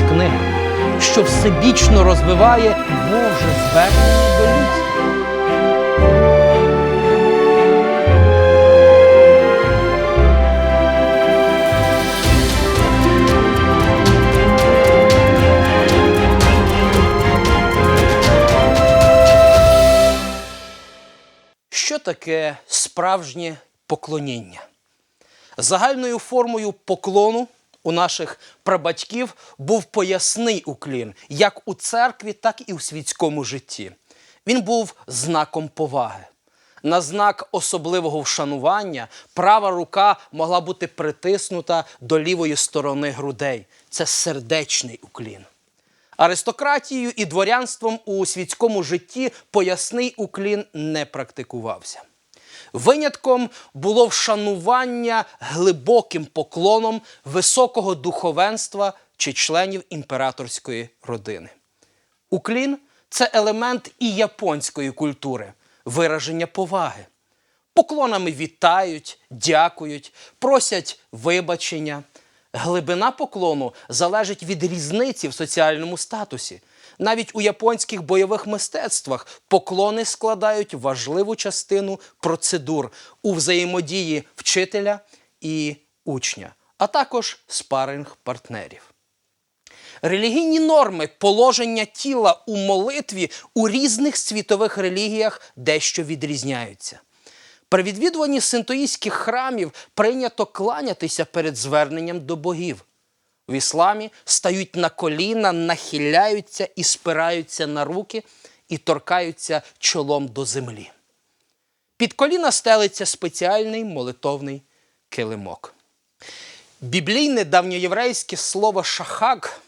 з книги, що всебічно розвиває Боже звернення до людства. Що таке справжнє поклоніння? Загальною формою поклону у наших прабатьків був поясний уклін як у церкві, так і у світському житті. Він був знаком поваги. На знак особливого вшанування права рука могла бути притиснута до лівої сторони грудей. Це сердечний уклін. Аристократією і дворянством у світському житті поясний уклін не практикувався. Винятком було вшанування глибоким поклоном високого духовенства чи членів імператорської родини. Уклін це елемент і японської культури, вираження поваги. Поклонами вітають, дякують, просять вибачення. Глибина поклону залежить від різниці в соціальному статусі. Навіть у японських бойових мистецтвах поклони складають важливу частину процедур у взаємодії вчителя і учня, а також спаринг партнерів. Релігійні норми положення тіла у молитві у різних світових релігіях дещо відрізняються. При відвідуванні синтоїстських храмів прийнято кланятися перед зверненням до богів. В ісламі стають на коліна, нахиляються і спираються на руки і торкаються чолом до землі. Під коліна стелиться спеціальний молитовний килимок. Біблійне давньоєврейське слово шахак,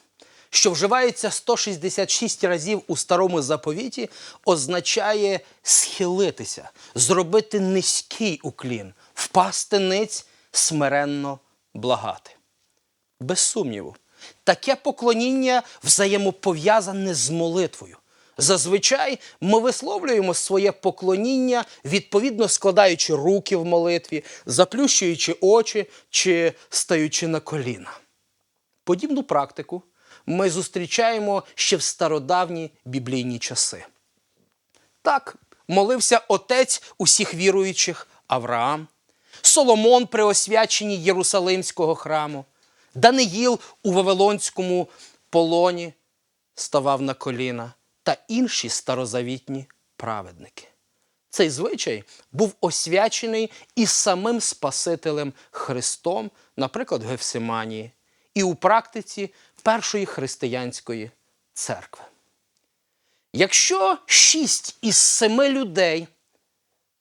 що вживається 166 разів у старому заповіті, означає схилитися, зробити низький уклін, впасти ниць, смиренно благати. Без сумніву, таке поклоніння взаємопов'язане з молитвою. Зазвичай ми висловлюємо своє поклоніння, відповідно складаючи руки в молитві, заплющуючи очі чи стаючи на коліна. Подібну практику ми зустрічаємо ще в стародавні біблійні часи. Так молився отець усіх віруючих Авраам, Соломон при освяченні Єрусалимського храму, Даниїл у Вавилонському полоні ставав на коліна та інші старозавітні праведники. Цей звичай був освячений і самим Спасителем Христом, наприклад, в Гефсиманії, і у практиці першої християнської церкви. Якщо шість із семи людей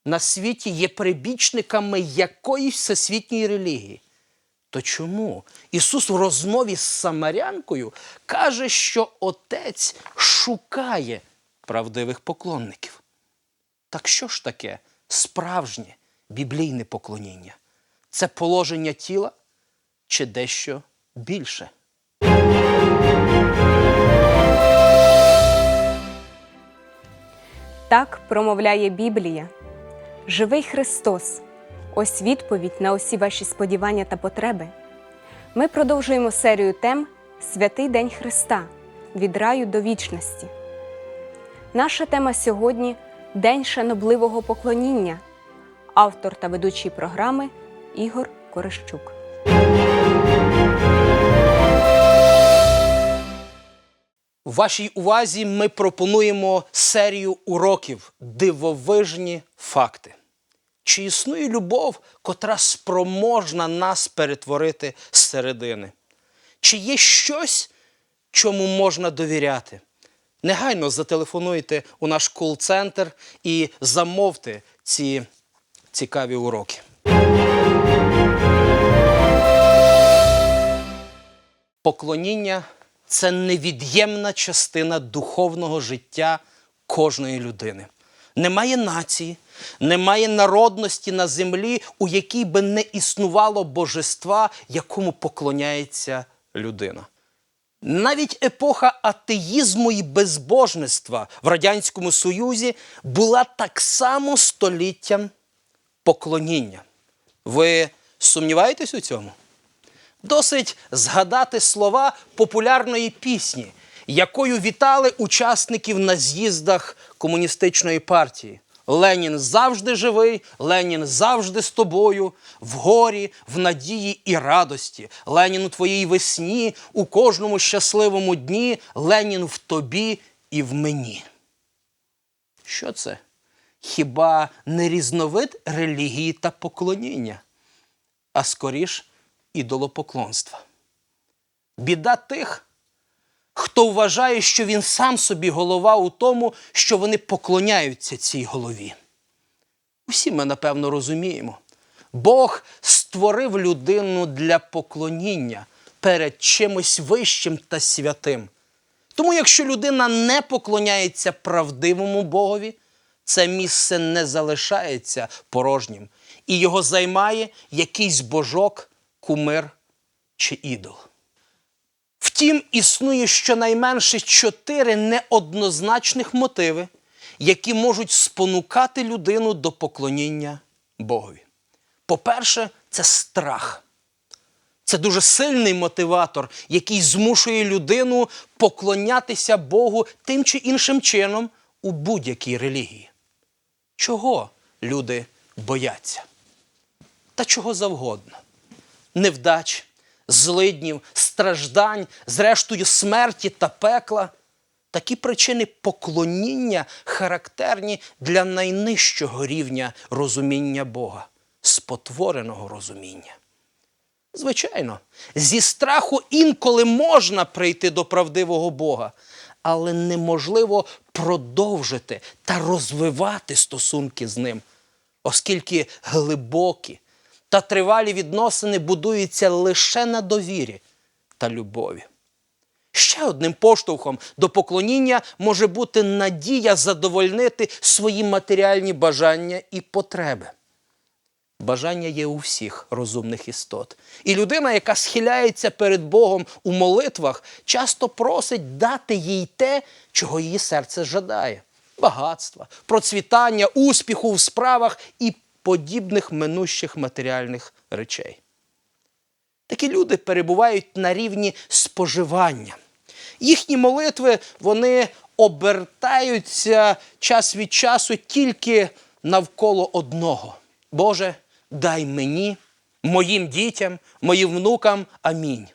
на світі є прибічниками якоїсь всесвітньої релігії, то чому Ісус в розмові з Самарянкою каже, що Отець шукає правдивих поклонників? Так що ж таке справжнє біблійне поклоніння? Це положення тіла чи дещо більше? Так промовляє Біблія. Живий Христос. Ось відповідь на усі ваші сподівання та потреби. Ми продовжуємо серію тем Святий День Христа від раю до вічності. Наша тема сьогодні День шанобливого поклоніння. Автор та ведучий програми Ігор Корещук. У вашій увазі ми пропонуємо серію уроків Дивовижні факти. Чи існує любов, котра спроможна нас перетворити зсередини? Чи є щось, чому можна довіряти? Негайно зателефонуйте у наш кол-центр і замовте ці цікаві уроки. Поклоніння це невід'ємна частина духовного життя кожної людини. Немає нації, немає народності на землі, у якій би не існувало божества, якому поклоняється людина. Навіть епоха атеїзму і безбожництва в Радянському Союзі була так само століттям поклоніння. Ви сумніваєтесь у цьому? Досить згадати слова популярної пісні, якою вітали учасників на з'їздах комуністичної партії. Ленін завжди живий, Ленін завжди з тобою, в горі, в надії і радості. Ленін у твоїй весні, у кожному щасливому дні, Ленін в тобі і в мені. Що це? Хіба не різновид релігії та поклоніння, а скоріш ідолопоклонства? Біда тих, хто вважає, що він сам собі голова у тому, що вони поклоняються цій голові. Усі ми, напевно, розуміємо. Бог створив людину для поклоніння перед чимось вищим та святим. Тому, якщо людина не поклоняється правдивому Богові, це місце не залишається порожнім, і його займає якийсь божок, кумир чи ідол. Втім, існує щонайменше чотири неоднозначних мотиви, які можуть спонукати людину до поклоніння Богові. По-перше, це страх. Це дуже сильний мотиватор, який змушує людину поклонятися Богу тим чи іншим чином у будь-якій релігії. Чого люди бояться? Та чого завгодно. Невдач, злиднів, страждань, зрештою смерті та пекла. Такі причини поклоніння характерні для найнижчого рівня розуміння Бога, спотвореного розуміння. Звичайно, зі страху інколи можна прийти до правдивого Бога, але неможливо продовжити та розвивати стосунки з ним, оскільки глибокі та тривалі відносини будуються лише на довірі та любові. Ще одним поштовхом до поклоніння може бути надія задовольнити свої матеріальні бажання і потреби. Бажання є у всіх розумних істот. І людина, яка схиляється перед Богом у молитвах, часто просить дати їй те, чого її серце жадає: багатства, процвітання, успіху в справах і подібних минущих матеріальних речей. Такі люди перебувають на рівні споживання. Їхні молитви вони обертаються час від часу тільки навколо одного. Боже, дай мені, моїм дітям, моїм внукам амінь.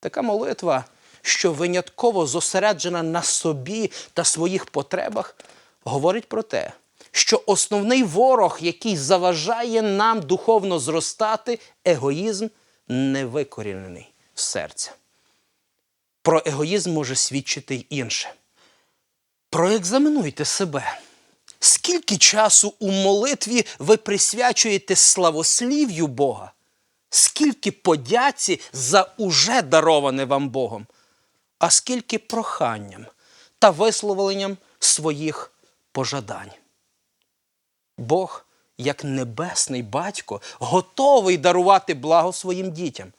Така молитва, що винятково зосереджена на собі та своїх потребах, говорить про те, що основний ворог, який заважає нам духовно зростати, егоїзм не викорінений з серця. Про егоїзм може свідчити й інше. Проекзаменуйте себе. Скільки часу у молитві ви присвячуєте славослів'ю Бога? Скільки подяці за уже дароване вам Богом, а скільки проханням та висловленням своїх пожадань? Бог, як небесний батько, готовий дарувати благо своїм дітям.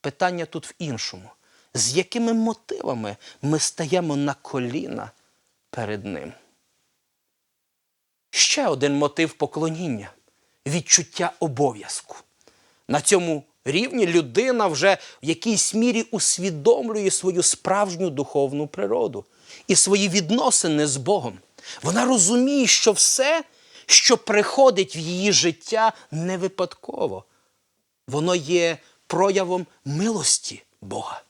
Питання тут в іншому. З якими мотивами ми стаємо на коліна перед Ним? Ще один мотив поклоніння відчуття обов'язку. На цьому рівні людина вже в якійсь мірі усвідомлює свою справжню духовну природу і свої відносини з Богом. Вона розуміє, що все, що приходить в її життя, не випадково. Воно є проявом милості Бога.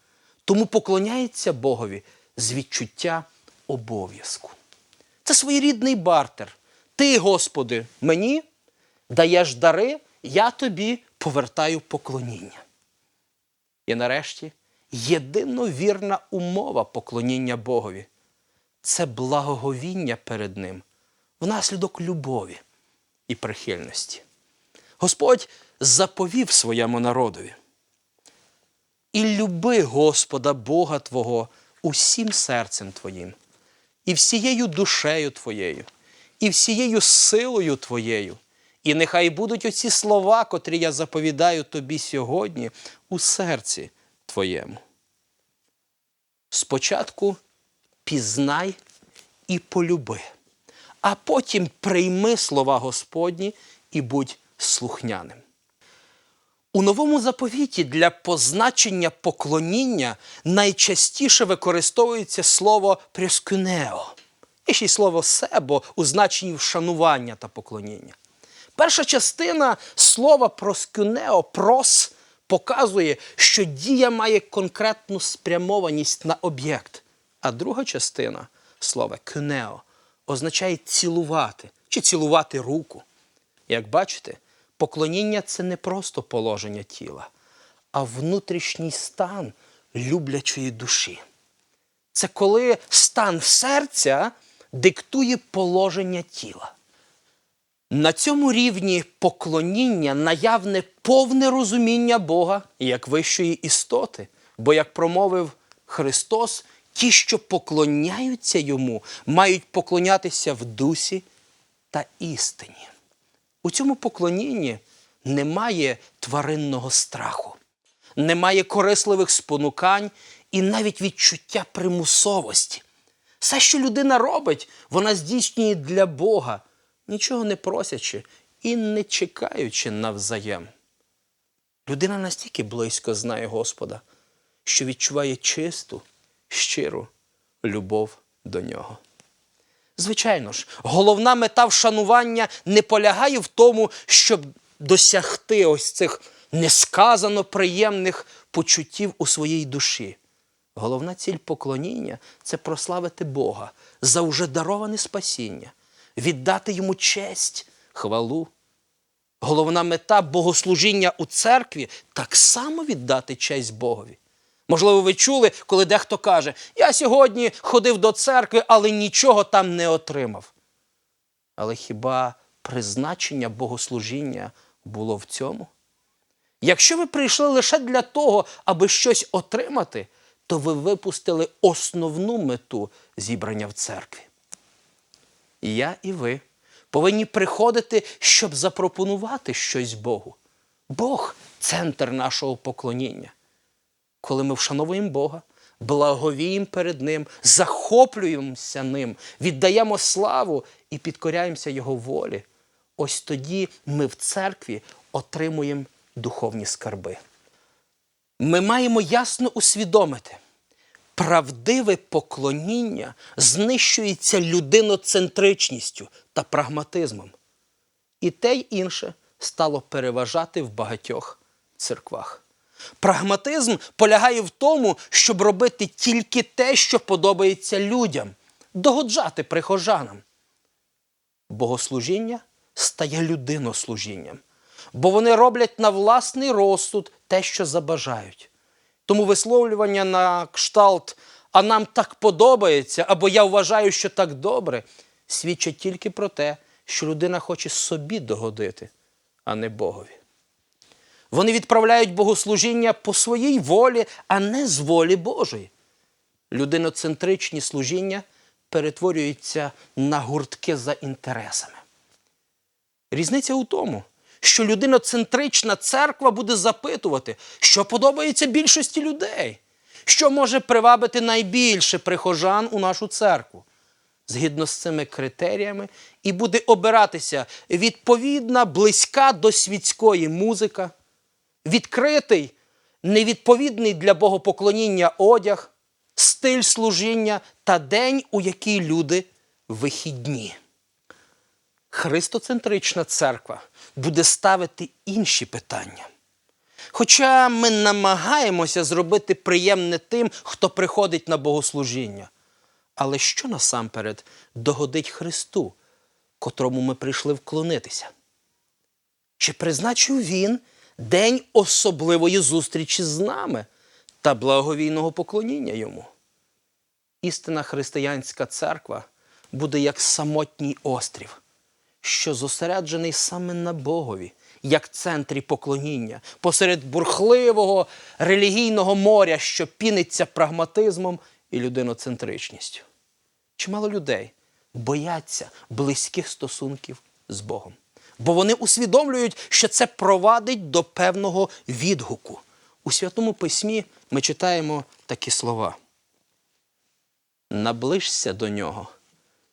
Тому поклоняється Богові з відчуття обов'язку. Це своєрідний бартер. Ти, Господи, мені даєш дари, я тобі повертаю поклоніння. І нарешті єдино вірна умова поклоніння Богові це благоговіння перед Ним внаслідок любові і прихильності. Господь заповів своєму народові. І люби Господа Бога Твого усім серцем Твоїм, і всією душею Твоєю, і всією силою Твоєю. І нехай будуть оці слова, котрі я заповідаю тобі сьогодні у серці Твоєму. Спочатку пізнай і полюби, а потім прийми слова Господні і будь слухняним. У новому заповіті для позначення поклоніння найчастіше використовується слово прескюнео. І ще й слово себо у значенні вшанування та поклоніння. Перша частина слова проскюнео прос показує, що дія має конкретну спрямованість на об'єкт. А друга частина слова кюнео означає цілувати чи цілувати руку. Як бачите, поклоніння це не просто положення тіла, а внутрішній стан люблячої душі. Це коли стан серця диктує положення тіла. На цьому рівні поклоніння наявне повне розуміння Бога як вищої істоти. Бо, як промовив Христос, ті, що поклоняються йому, мають поклонятися в дусі та істині. У цьому поклонінні немає тваринного страху, немає корисливих спонукань і навіть відчуття примусовості. Все, що людина робить, вона здійснює для Бога, нічого не просячи і не чекаючи навзаєм. Людина настільки близько знає Господа, що відчуває чисту, щиру любов до нього. Звичайно ж, головна мета вшанування не полягає в тому, щоб досягти ось цих несказано приємних почуттів у своїй душі. Головна ціль поклоніння це прославити Бога за уже дароване спасіння, віддати йому честь, хвалу. Головна мета богослужіння у церкві так само віддати честь Богові. Можливо, ви чули, коли дехто каже: Я сьогодні ходив до церкви, але нічого там не отримав. Але хіба призначення богослужіння було в цьому? Якщо ви прийшли лише для того, аби щось отримати, то ви випустили основну мету зібрання в церкві. І я і ви повинні приходити, щоб запропонувати щось Богу. Бог центр нашого поклоніння. Коли ми вшановуємо Бога, благовіємо перед Ним, захоплюємося Ним, віддаємо славу і підкоряємося Його волі, ось тоді ми в церкві отримуємо духовні скарби. Ми маємо ясно усвідомити, правдиве поклоніння знищується людиноцентричністю та прагматизмом. І те й інше стало переважати в багатьох церквах. Прагматизм полягає в тому, щоб робити тільки те, що подобається людям, догоджати прихожанам. Богослужіння стає людинослужінням, бо вони роблять на власний розсуд те, що забажають. Тому висловлювання на кшталт, а нам так подобається, або я вважаю, що так добре, свідчать тільки про те, що людина хоче собі догодити, а не Богові. Вони відправляють богослужіння по своїй волі, а не з волі Божої. Людиноцентричні служіння перетворюються на гуртки за інтересами. Різниця у тому, що людиноцентрична церква буде запитувати, що подобається більшості людей, що може привабити найбільше прихожан у нашу церкву. Згідно з цими критеріями, і буде обиратися відповідна, близька до світської музика, відкритий, невідповідний для богопоклоніння одяг, стиль служіння та день, у який люди вихідні. Христоцентрична церква буде ставити інші питання. Хоча ми намагаємося зробити приємне тим, хто приходить на богослужіння. Але що насамперед догодить Христу, котрому ми прийшли вклонитися? Чи призначив Він день особливої зустрічі з нами та благовійного поклоніння йому? Істинна християнська церква буде як самотній острів, що зосереджений саме на Богові, як центрі поклоніння, посеред бурхливого релігійного моря, що піниться прагматизмом і людиноцентричністю. Чимало людей бояться близьких стосунків з Богом, бо вони усвідомлюють, що це провадить до певного відгуку. У Святому Письмі ми читаємо такі слова наближся до нього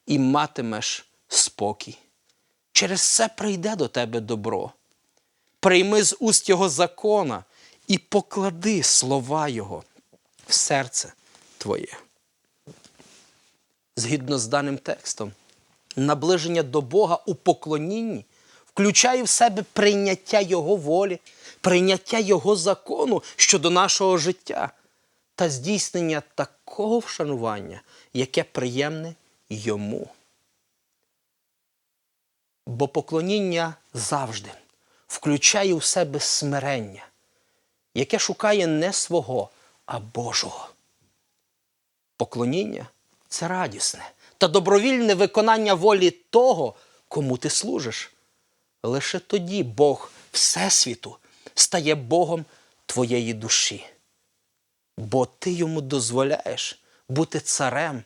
і матимеш спокій. Через це прийде до тебе добро. прийми з уст Його закона і поклади слова Його в серце твоє. Згідно з даним текстом, наближення до Бога у поклонінні включає в себе прийняття Його волі, прийняття Його закону щодо нашого життя та здійснення такого вшанування, яке приємне йому. Бо поклоніння завжди включає в себе смирення, яке шукає не свого, а Божого. Поклоніння це радісне та добровільне виконання волі того, кому ти служиш. Лише тоді Бог Всесвіту стає Богом твоєї душі, бо ти йому дозволяєш бути царем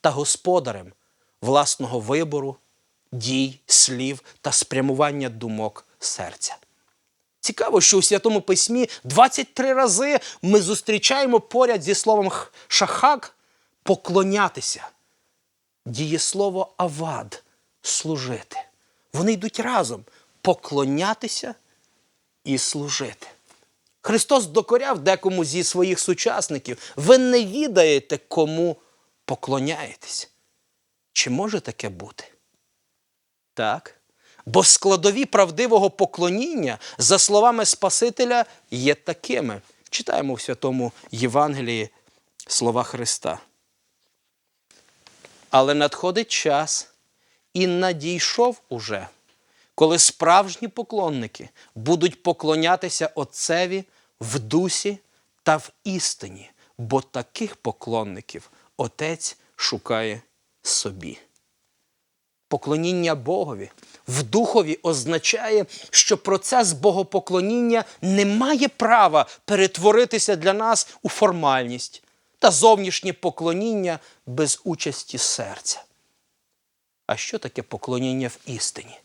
та господарем власного вибору, дій, слів та спрямування думок серця. Цікаво, що у Святому Письмі 23 рази ми зустрічаємо поряд зі словом шахак поклонятися. Дієслово авад служити. Вони йдуть разом поклонятися і служити. Христос докоряв декому зі своїх сучасників. Ви не відаєте, кому поклоняєтесь. Чи може таке бути? Так. Бо складові правдивого поклоніння, за словами Спасителя, є такими. Читаємо в святому Євангелії слова Христа. Але надходить час, і надійшов уже, коли справжні поклонники будуть поклонятися Отцеві в дусі та в істині, бо таких поклонників Отець шукає собі. Поклоніння Богові в духові означає, що процес богопоклоніння не має права перетворитися для нас у формальність та зовнішнє поклоніння без участі серця. А що таке поклоніння в істині?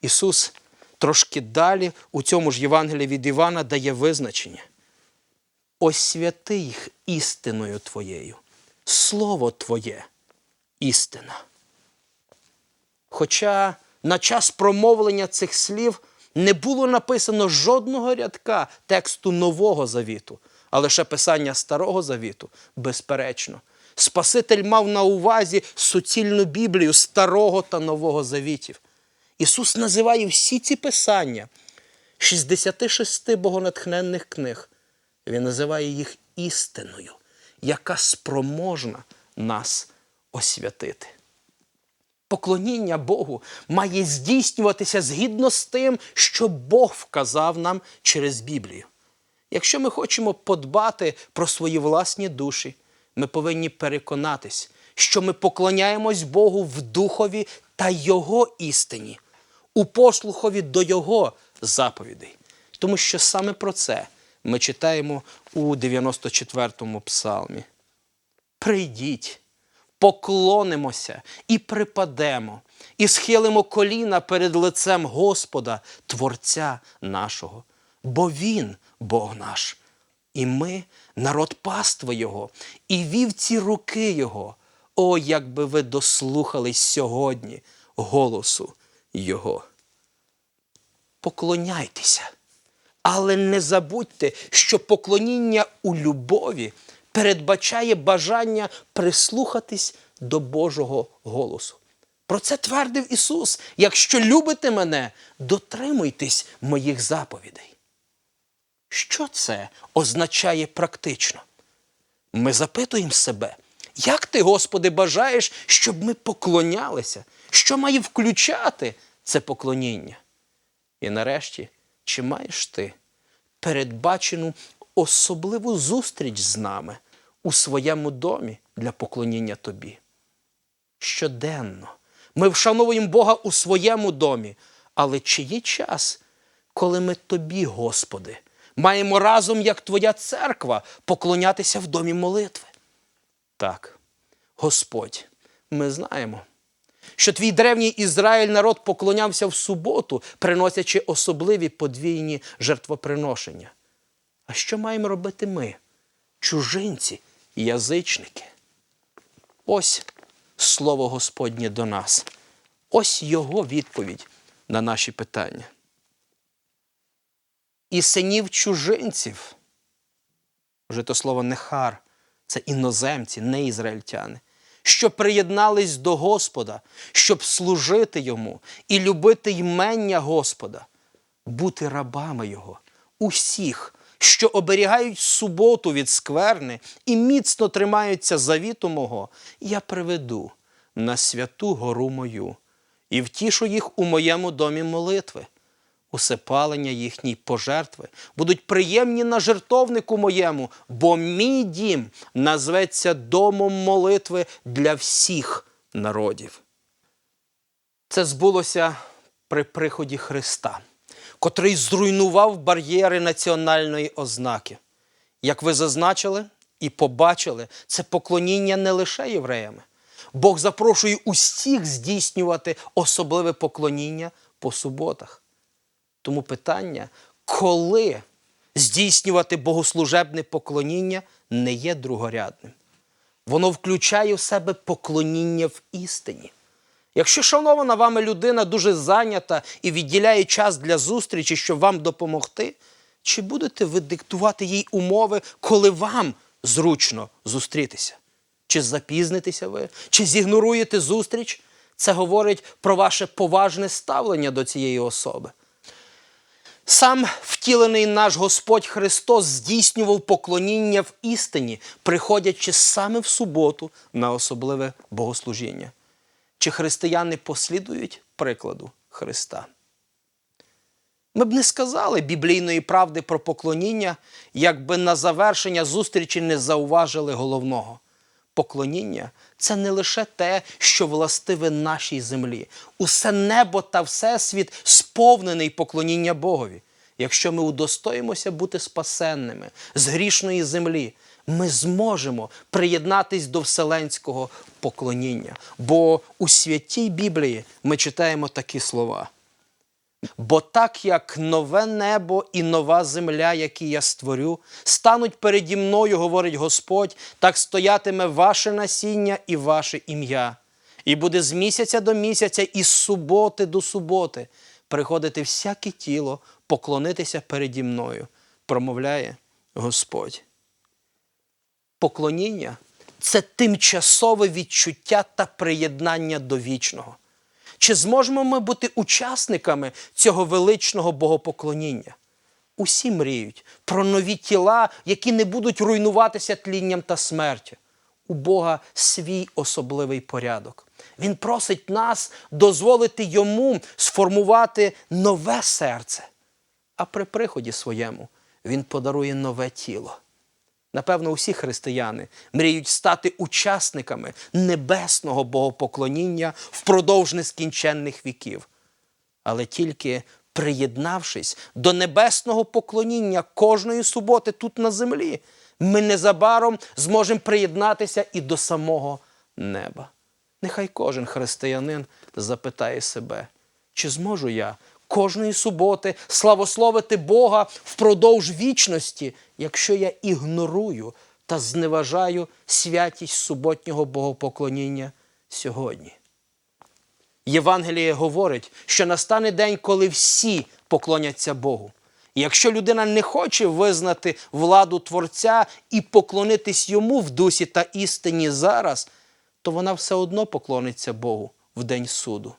Ісус трошки далі у цьому ж Євангелії від Івана дає визначення. Освяти їх істиною Твоєю. Слово Твоє істина. Хоча на час промовлення цих слів не було написано жодного рядка тексту Нового Завіту, а лише писання Старого Завіту, безперечно. Спаситель мав на увазі суцільну Біблію Старого та Нового Завітів. Ісус називає всі ці писання 66 богонатхненних книг. Він називає їх істиною, яка спроможна нас освятити. Поклоніння Богу має здійснюватися згідно з тим, що Бог вказав нам через Біблію. Якщо ми хочемо подбати про свої власні душі, ми повинні переконатись, що ми поклоняємось Богу в духові та Його істині, у послухові до Його заповідей. Тому що саме про це ми читаємо у 94-му псалмі. Прийдіть, поклонимося і припадемо, і схилимо коліна перед лицем Господа, Творця нашого, бо Він Бог наш, і ми народ паства Його, і вівці руки Його. О, якби ви дослухались сьогодні голосу Його. Поклоняйтеся. Але не забудьте, що поклоніння у любові передбачає бажання прислухатись до Божого голосу. Про це твердив Ісус. Якщо любите мене, дотримуйтесь моїх заповідей. Що це означає практично? Ми запитуємо себе, як ти, Господи, бажаєш, щоб ми поклонялися? Що має включати це поклоніння? І нарешті, чи маєш ти передбачену особливу зустріч з нами у своєму домі для поклоніння тобі? Щоденно ми вшановуємо Бога у своєму домі, але чи є час, коли ми тобі, Господи, маємо разом, як Твоя церква, поклонятися в домі молитви? Так, Господь, ми знаємо, що твій древній Ізраїль народ поклонявся в суботу, приносячи особливі подвійні жертвоприношення. А що маємо робити ми, чужинці, язичники? Ось слово Господнє до нас. Ось його відповідь на наші питання. і синів чужинців. Вже то слово нехар це іноземці, не ізраїльтяни, що приєднались до Господа, щоб служити йому і любити ймення Господа, бути рабами Його, усіх, що оберігають суботу від скверни і міцно тримаються завіту мого, я приведу на святу гору мою і втішу їх у моєму домі молитви. Усепалення їхній пожертви будуть приємні на жертовнику моєму, бо мій дім назветься домом молитви для всіх народів. Це збулося при приході Христа, котрий зруйнував бар'єри національної ознаки. Як ви зазначили і побачили, це поклоніння не лише євреями. Бог запрошує усіх здійснювати особливе поклоніння по суботах. Тому питання, коли здійснювати богослужебне поклоніння, не є другорядним. Воно включає в себе поклоніння в істині. Якщо шанована вами людина дуже зайнята і відділяє час для зустрічі, щоб вам допомогти, чи будете ви диктувати їй умови, коли вам зручно зустрітися? Чи запізнитеся ви, чи зігноруєте зустріч? Це говорить про ваше поважне ставлення до цієї особи. Сам втілений наш Господь Христос здійснював поклоніння в істині, приходячи саме в суботу на особливе богослужіння. Чи християни послідують прикладу Христа? Ми б не сказали біблійної правди про поклоніння, якби на завершення зустрічі не зауважили головного. Поклоніння це не лише те, що властиве нашій землі. Усе небо та всесвіт сповнений поклоніння Богові. Якщо ми удостоїмося бути спасенними з грішної землі, ми зможемо приєднатись до вселенського поклоніння. Бо у святій Біблії ми читаємо такі слова. Бо так як нове небо і нова земля, які я створю, стануть переді мною, говорить Господь, так стоятиме ваше насіння і ваше ім'я. І буде з місяця до місяця, і з суботи до суботи приходити всяке тіло, поклонитися переді мною, промовляє Господь. Поклоніння це тимчасове відчуття та приєднання до вічного. Чи зможемо ми бути учасниками цього величного богопоклоніння? Усі мріють про нові тіла, які не будуть руйнуватися тлінням та смертю. У Бога свій особливий порядок. Він просить нас дозволити йому сформувати нове серце. А при приході своєму він подарує нове тіло. Напевно, усі християни мріють стати учасниками небесного богопоклоніння впродовж нескінченних віків. Але тільки приєднавшись до небесного поклоніння кожної суботи тут на землі, ми незабаром зможемо приєднатися і до самого неба. Нехай кожен християнин запитає себе, чи зможу я кожної суботи славословити Бога впродовж вічності, якщо я ігнорую та зневажаю святість суботнього богопоклоніння сьогодні. Євангеліє говорить, що настане день, коли всі поклоняться Богу. І якщо людина не хоче визнати владу Творця і поклонитись йому в дусі та істині зараз, то вона все одно поклониться Богу в день суду.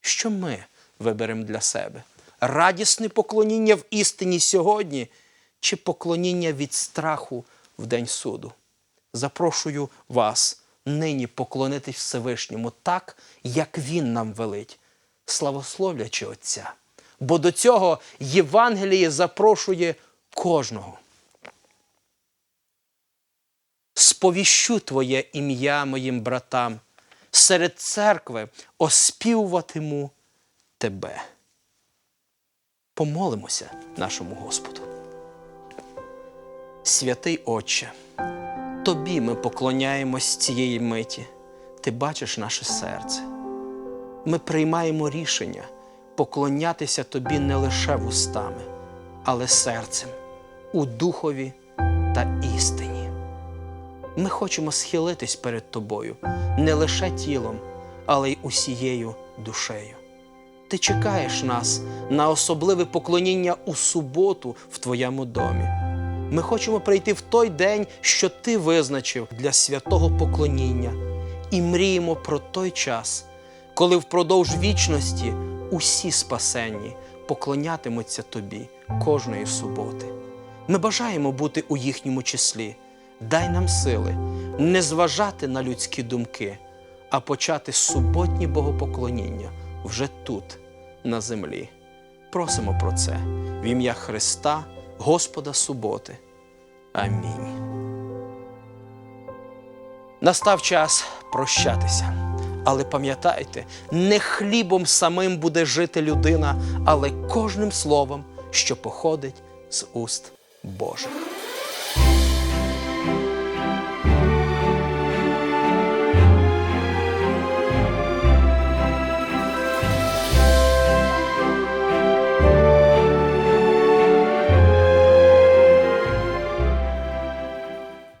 Що ми виберемо для себе? Радісне поклоніння в істині сьогодні чи поклоніння від страху в день суду? Запрошую вас нині поклонитись Всевишньому так, як Він нам велить, славословлячи Отця. Бо до цього Євангеліє запрошує кожного. Сповіщу Твоє ім'я моїм братам, серед церкви оспівуватиму Тебе. Помолимося нашому Господу. Святий Отче, Тобі ми поклоняємось цієї миті. Ти бачиш наше серце. Ми приймаємо рішення поклонятися Тобі не лише вустами, але серцем, у духові та істині. Ми хочемо схилитись перед Тобою не лише тілом, але й усією душею. Ти чекаєш нас на особливе поклоніння у суботу в твоєму домі. Ми хочемо прийти в той день, що ти визначив для святого поклоніння, і мріємо про той час, коли впродовж вічності усі спасенні поклонятимуться тобі кожної суботи. Ми бажаємо бути у їхньому числі. Дай нам сили не зважати на людські думки, а почати суботні богопоклоніння вже тут, на землі. Просимо про це в ім'я Христа, Господа суботи. Амінь. Настав час прощатися. Але пам'ятайте, не хлібом самим буде жити людина, але кожним словом, що походить з уст Божих.